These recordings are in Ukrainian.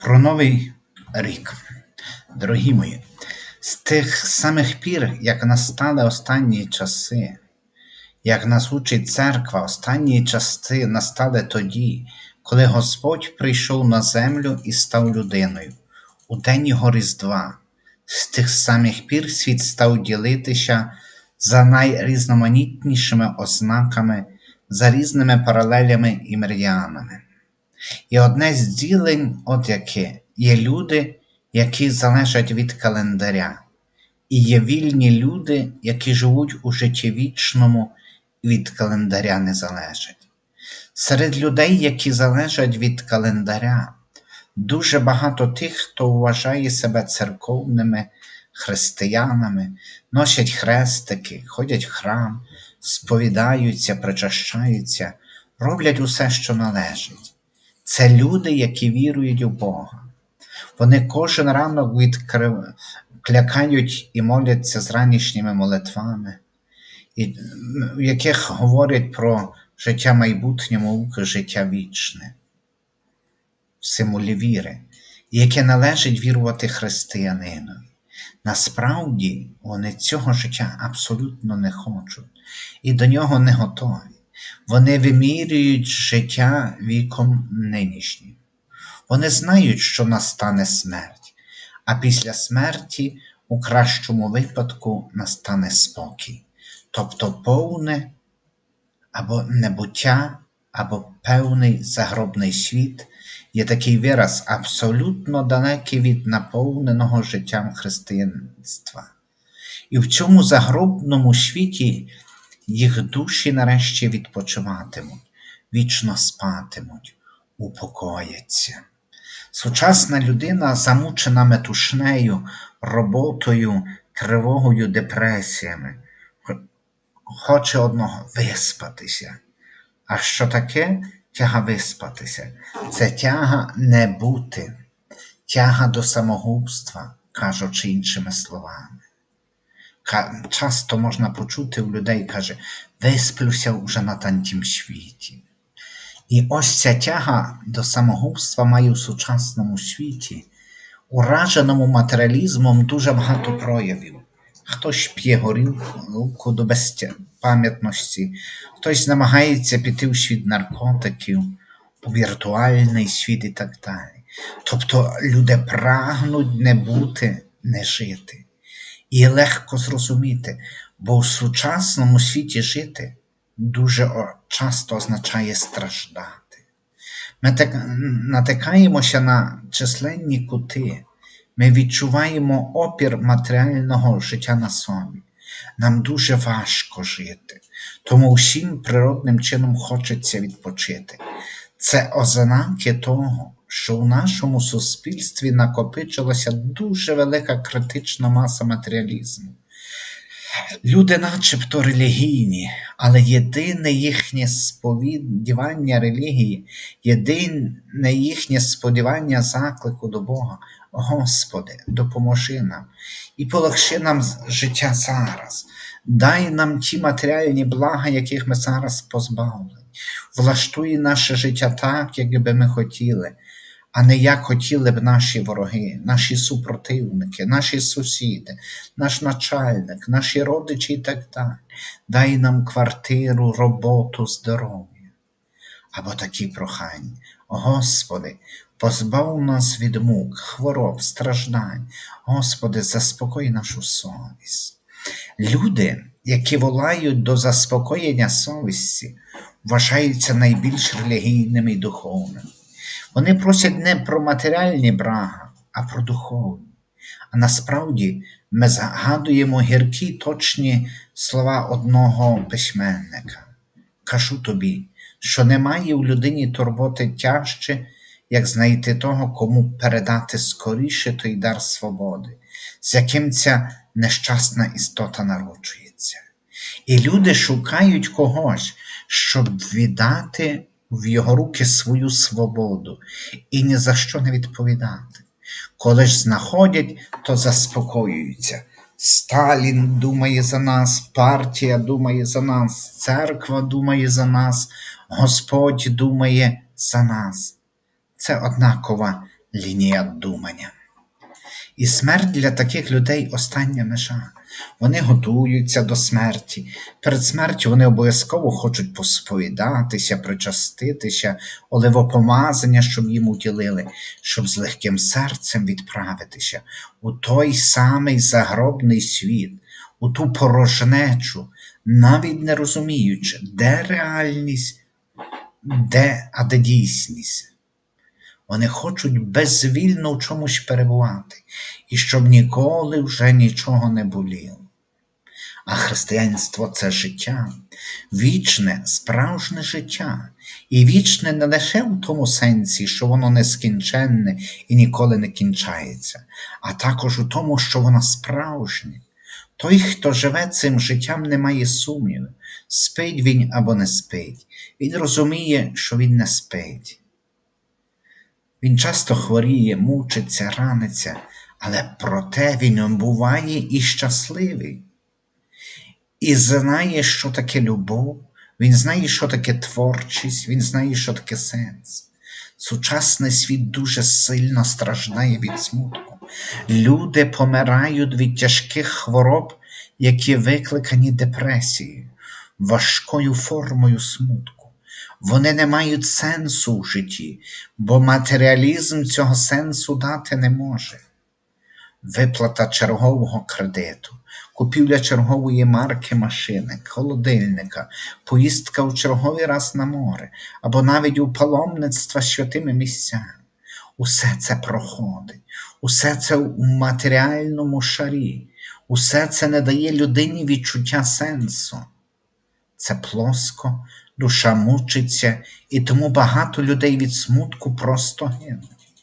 Про новий рік, дорогі мої, з тих самих пір, як настали останні часи, як нас учить церква, останні часи настали тоді, коли Господь прийшов на землю і став людиною, у день його Різдва. З тих самих пір світ став ділитися за найрізноманітнішими ознаками, за різними паралелями і меридіанами. І одне з ділень, от яке, є люди, які залежать від календаря, і є вільні люди, які живуть у житті вічному і від календаря не залежать. Серед людей, які залежать від календаря, дуже багато тих, хто вважає себе церковними християнами, носять хрестики, ходять в храм, сповідаються, причащаються, роблять усе, що належить. Це люди, які вірують у Бога. Вони кожен ранок відкрив... клякають і моляться з ранішніми молитвами, і... в яких говорять про життя майбутнє, муки, життя вічне, в символі віри, яке належить вірувати християнину. Насправді вони цього життя абсолютно не хочуть і до нього не готові. Вони вимірюють життя віком нинішнім. Вони знають, що настане смерть, а після смерті, у кращому випадку, настане спокій, тобто повне або небуття, або певний загробний світ є такий вираз абсолютно далекий від наповненого життям християнства. І в цьому загробному світі їх душі нарешті відпочиватимуть, вічно спатимуть, упокояться. Сучасна людина, замучена метушнею, роботою, тривогою, депресіями, хоче одного виспатися. А що таке тяга виспатися? Це тяга не бути, тяга до самогубства, кажучи іншими словами. Часто можна почути у людей, каже, висплюся вже на тантім світі. І ось ця тяга до самогубства має у сучасному світі, ураженому матеріалізмом дуже багато проявів. Хтось п'є горілку до безпам'ятності, хтось намагається піти у світ наркотиків, у віртуальний світ і так далі. Тобто люди прагнуть не бути, не жити. І легко зрозуміти, бо в сучасному світі жити дуже часто означає страждати. Ми так натикаємося на численні кути, ми відчуваємо опір матеріального життя на собі. Нам дуже важко жити, тому всім природним чином хочеться відпочити. Це ознаки того, що у нашому суспільстві накопичилася дуже велика критична маса матеріалізму. Люди начебто релігійні, але єдине їхнє сповідування релігії, єдине їхнє сподівання заклику до Бога. Господи, допоможи нам і полегши нам життя зараз. Дай нам ті матеріальні блага, яких ми зараз позбавлені. Влаштуй наше життя так, як би ми хотіли а не як хотіли б наші вороги, наші супротивники, наші сусіди, наш начальник, наші родичі і так далі. Дай нам квартиру, роботу, здоров'я. Або такі прохання. Господи, позбав нас від мук, хвороб, страждань. Господи, заспокой нашу совість. Люди, які волають до заспокоєння совісті, вважаються найбільш релігійними і духовними. Вони просять не про матеріальні брага, а про духовні. А насправді ми згадуємо гіркі точні слова одного письменника. Кажу тобі, що немає у людині турботи тяжче, як знайти того, кому передати скоріше той дар свободи, з яким ця нещасна істота народжується. І люди шукають когось, щоб віддати в його руки свою свободу і ні за що не відповідати. Коли ж знаходять, то заспокоюються. Сталін думає за нас, партія думає за нас, церква думає за нас, Господь думає за нас. Це однакова лінія думання. І смерть для таких людей остання межа. Вони готуються до смерті. Перед смертю вони обов'язково хочуть посповідатися, причаститися, оливопомазання, щоб їм уділили, щоб з легким серцем відправитися у той самий загробний світ, у ту порожнечу, навіть не розуміючи, де реальність, де, а де дійсність. Вони хочуть безвільно в чомусь перебувати, і щоб ніколи вже нічого не боліло. А християнство це життя, вічне, справжнє життя, і вічне не лише в тому сенсі, що воно нескінченне і ніколи не кінчається, а також у тому, що воно справжнє. Той, хто живе цим життям, не має сумніву, спить він або не спить. Він розуміє, що він не спить. Він часто хворіє, мучиться, раниться, але проте він буває і щасливий. І знає, що таке любов, він знає, що таке творчість, він знає, що таке сенс. Сучасний світ дуже сильно страждає від смутку. Люди помирають від тяжких хвороб, які викликані депресією, важкою формою смутку. Вони не мають сенсу в житті, бо матеріалізм цього сенсу дати не може. Виплата чергового кредиту, купівля чергової марки машини, холодильника, поїздка у черговий раз на море або навіть у паломництва святими місцями. Усе це проходить, усе це у матеріальному шарі, усе це не дає людині відчуття сенсу. Це плоско, душа мучиться, і тому багато людей від смутку просто гинуть.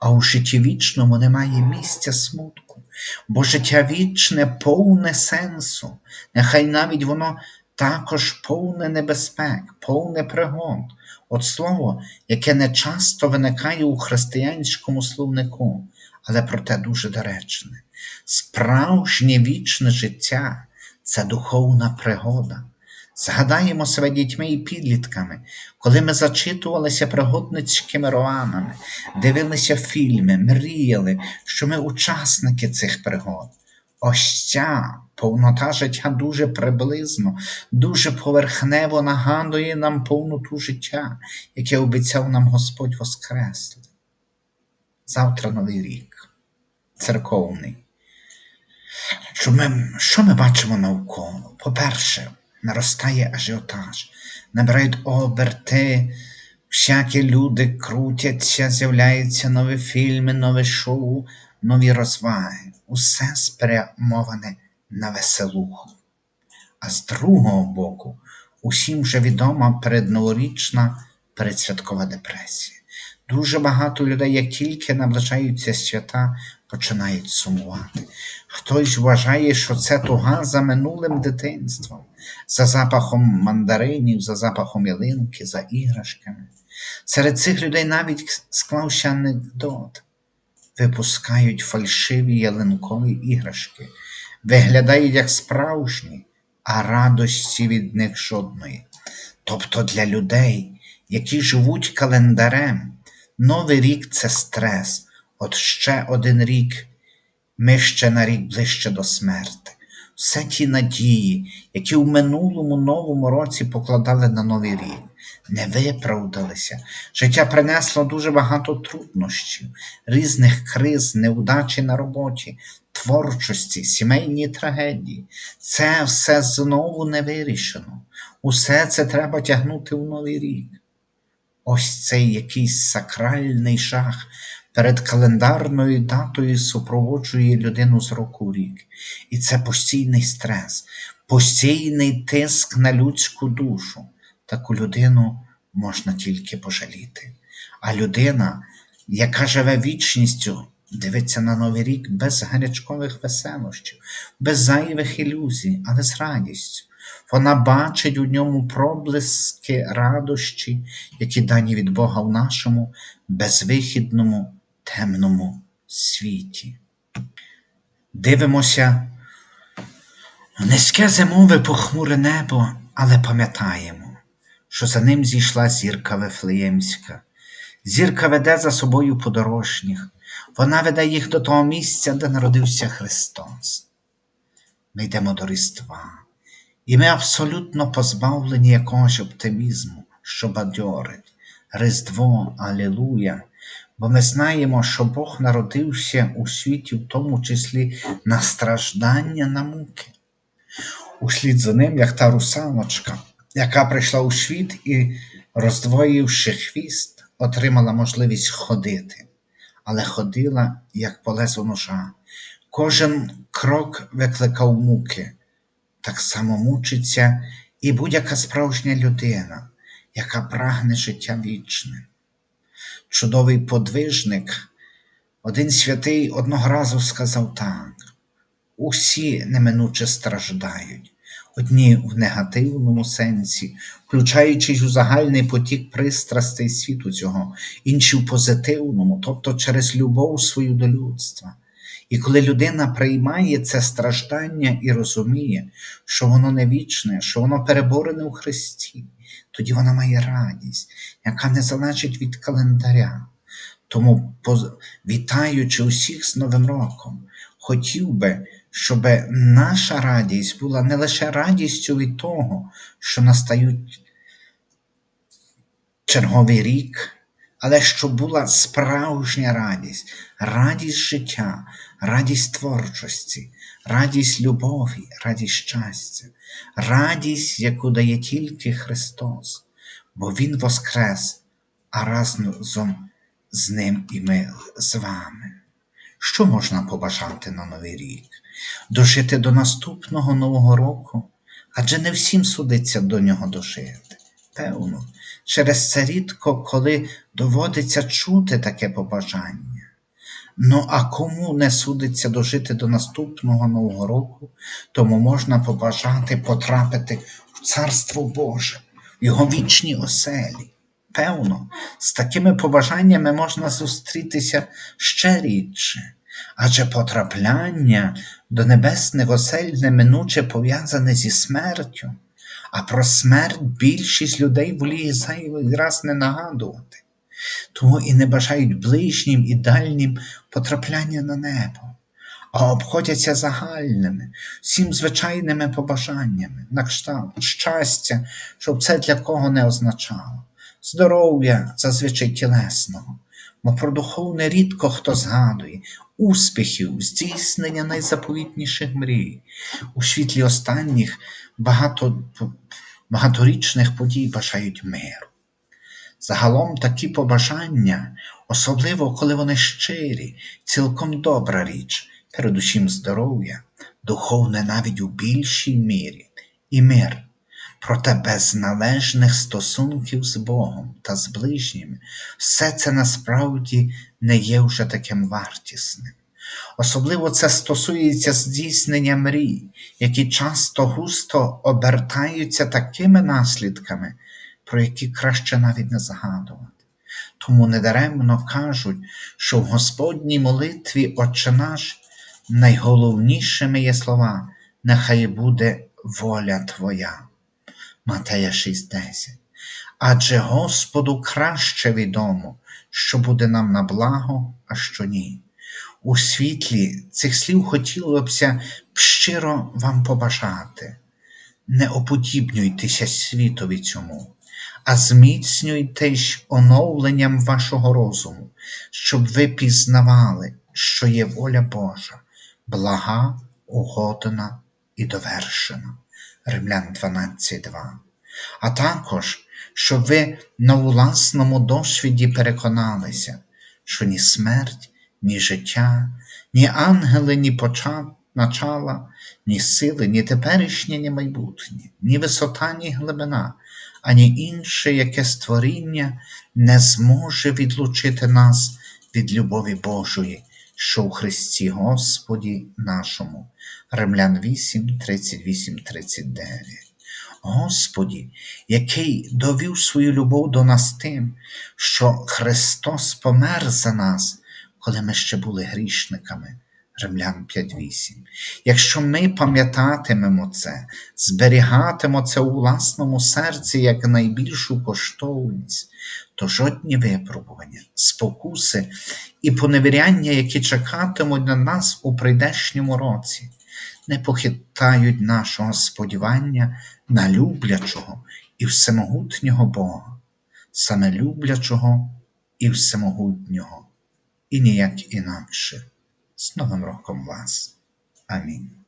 А у житті вічному немає місця смутку, бо життя вічне повне сенсу, нехай навіть воно також повне небезпек, повне пригод. От слово, яке не часто виникає у християнському словнику, але проте дуже доречне. Справжнє вічне життя це духовна пригода. Згадаємо себе дітьми і підлітками, коли ми зачитувалися пригодницькими романами, дивилися фільми, мріяли, що ми учасники цих пригод. Ось ця повнота життя дуже приблизно, дуже поверхнево нагадує нам повноту життя, яке обіцяв нам Господь Воскреслий. Завтра новий рік, церковний. Що ми, що ми бачимо навколо? По-перше, наростає ажіотаж, набирають оберти, всякі люди крутяться, з'являються нові фільми, нові шоу, нові розваги. Усе спрямоване на веселуху. А з другого боку, усім вже відома передноворічна передсвяткова депресія. Дуже багато людей, як тільки наближаються свята, починають сумувати. Хтось вважає, що це туга за минулим дитинством, за запахом мандаринів, за запахом ялинки, за іграшками. Серед цих людей навіть склався анекдот. Випускають фальшиві ялинкові іграшки, виглядають як справжні, а радості від них жодної. Тобто для людей, які живуть календарем, новий рік це стрес, от ще один рік, ми ще на рік ближче до смерти. Все ті надії, які в минулому новому році покладали на новий рік, не виправдалися. Життя принесло дуже багато труднощів, різних криз, неудачі на роботі, творчості, сімейні трагедії. Це все знову не вирішено. Усе це треба тягнути в новий рік. Ось цей якийсь сакральний жах перед календарною датою супроводжує людину з року в рік. І це постійний стрес, постійний тиск на людську душу. Таку людину можна тільки пожаліти. А людина, яка живе вічністю, дивиться на новий рік без гарячкових веселощів, без зайвих ілюзій, але з радістю. Вона бачить у ньому проблиски радощі, які дані від Бога в нашому безвихідному темному світі. Дивимося низьке зимове похмуре небо, але пам'ятаємо, що за ним зійшла зірка Вифлеємська, Зірка веде за собою подорожніх, вона веде їх до того місця, де народився Христос. Ми йдемо до Різдва, і ми абсолютно позбавлені якогось оптимізму, що бадьорить. Різдво, Алілуя! Бо ми знаємо, що Бог народився у світі, в тому числі на страждання на муки. Услід за ним, як та русалочка, яка прийшла у світ і, роздвоївши хвіст, отримала можливість ходити, але ходила, як по ножа. Кожен крок викликав муки, так само мучиться і будь-яка справжня людина, яка прагне життя вічне. Чудовий подвижник, один святий одного разу сказав так: усі неминуче страждають, одні в негативному сенсі, включаючись у загальний потік пристрастей світу цього, інші в позитивному, тобто через любов свою до людства. І коли людина приймає це страждання і розуміє, що воно не вічне, що воно переборене у Христі, тоді вона має радість, яка не залежить від календаря. Тому, вітаючи усіх з Новим роком, хотів би, щоб наша радість була не лише радістю від того, що настають черговий рік, але щоб була справжня радість, радість життя, радість творчості, радість любові, радість щастя, радість, яку дає тільки Христос, бо Він воскрес, а разом з Ним і ми з вами. Що можна побажати на Новий рік? Дожити до наступного Нового року, адже не всім судиться до нього дожити. Певно, через це рідко коли доводиться чути таке побажання. Ну, а кому не судиться дожити до наступного Нового року, тому можна побажати потрапити в Царство Боже, в його вічні оселі. Певно, з такими побажаннями можна зустрітися ще рідше, адже потрапляння до небесних осель неминуче пов'язане зі смертю, а про смерть більшість людей воліє зайвий раз не нагадувати. Тому і не бажають ближнім і дальнім потрапляння на небо, а обходяться загальними, всім звичайними побажаннями, на кшталт щастя, щоб це для кого не означало, здоров'я зазвичай тілесного, бо про духовне рідко хто згадує, успіхів, здійснення найзаповітніших мрій, у світлі останніх багато, багаторічних подій бажають миру. Загалом такі побажання, особливо коли вони щирі, цілком добра річ, передусім здоров'я, духовне навіть у більшій мірі, і мир, проте без належних стосунків з Богом та з ближніми, все це насправді не є вже таким вартісним. Особливо це стосується здійснення мрій, які часто густо обертаються такими наслідками про які краще навіть не згадувати. Тому недаремно кажуть, що в Господній молитві Отче наш найголовнішими є слова Нехай буде воля Твоя. Матея 6:10. Адже Господу краще відомо, що буде нам на благо, а що ні. У світлі цих слів хотілося б щиро вам побажати. Не оподібнюйтеся світові цьому, а зміцнюйтесь оновленням вашого розуму, щоб ви пізнавали, що є воля Божа, блага, угодна і довершена. Римлян 12.2. А також, щоб ви на власному досвіді переконалися, що ні смерть, ні життя, ні ангели, ні почат, начала, ні сили, ні теперішнє, ні майбутнє, ні висота, ні глибина, ані інше яке створіння не зможе відлучити нас від любові Божої, що у Христі Господі нашому. Римлян 8, 38, 39. Господі, який довів свою любов до нас тим, що Христос помер за нас, коли ми ще були грішниками, Римлян 5.8. Якщо ми пам'ятатимемо це, зберігатимо це у власному серці як найбільшу коштовність, то жодні випробування, спокуси і поневіряння, які чекатимуть на нас у прийдешньому році, не похитають нашого сподівання на люблячого і всемогутнього Бога, саме люблячого і всемогутнього, і ніяк інакше. З Новим роком вас. Амінь.